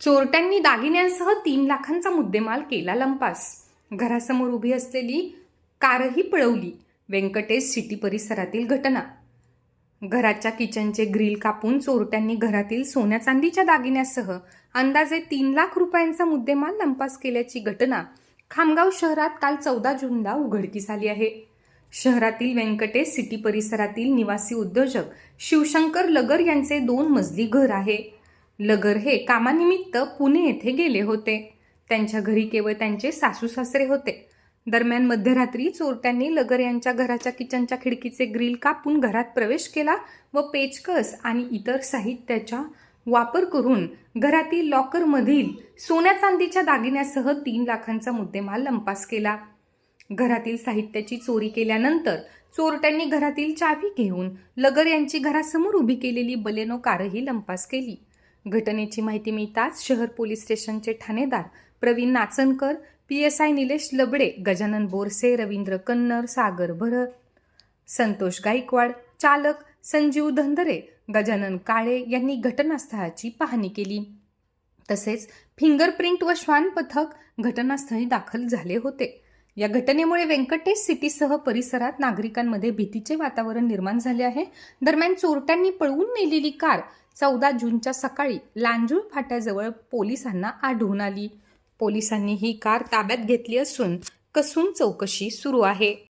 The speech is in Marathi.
चोरट्यांनी दागिन्यांसह तीन लाखांचा मुद्देमाल केला लंपास. घरासमोर उभी असलेली कारही पळवली. व्यंकटेश सिटी परिसरातील घटना. घराच्या किचनचे ग्रिल कापून चोरट्यांनी घरातील सोन्या चांदीच्या दागिन्यासह अंदाजे तीन लाख रुपयांचा मुद्देमाल लंपास केल्याची घटना खामगाव शहरात काल चौदा जूनला उघडकीस आली आहे. शहरातील व्यंकटेश सिटी परिसरातील निवासी उद्योजक शिवशंकर लगर यांचे दोन मजली घर आहे. लगर हे कामानिमित्त पुणे येथे गेले होते. त्यांच्या घरी केवळ त्यांचे सासू सासरे होते. दरम्यान मध्यरात्री चोरट्यांनी लगर यांच्या घराच्या किचनच्या खिडकीचे ग्रिल कापून घरात प्रवेश केला व पेचकस आणि इतर साहित्याचा वापर करून घरातील लॉकरमधील सोन्या चांदीच्या दागिन्यासह तीन लाखांचा मुद्देमाल लंपास केला. घरातील साहित्याची चोरी केल्यानंतर चोरट्यांनी घरातील चावी घेऊन लगर यांची घरासमोर उभी केलेली बलेनो कारही लंपास केली. घटनेची माहिती मिळताच शहर पोलीस स्टेशनचे ठाणेदार Pravin Nachankar P S I Nilesh Labade Gajanan Borse Ravindra Kannar Sagar Bharat Santosh Gaikwad चालक संजीव धंदरे गजानन काळे यांनी घटनास्थळाची पाहणी केली. तसेच फिंगरप्रिंट व श्वान पथक घटनास्थळी दाखल झाले होते. या घटनेमुळे व्यंकटेश सिटीसह परिसरात नागरिकांमध्ये भीतीचे वातावरण निर्माण झाले आहे. दरम्यान चोरट्यांनी पळवून नेलेली कार चौदा जूनच्या सकाळी लांजूळ फाट्याजवळ पोलिसांना आढळून आली. पोलिसांनी ही कार ताब्यात घेतली असून कसून चौकशी सुरू आहे.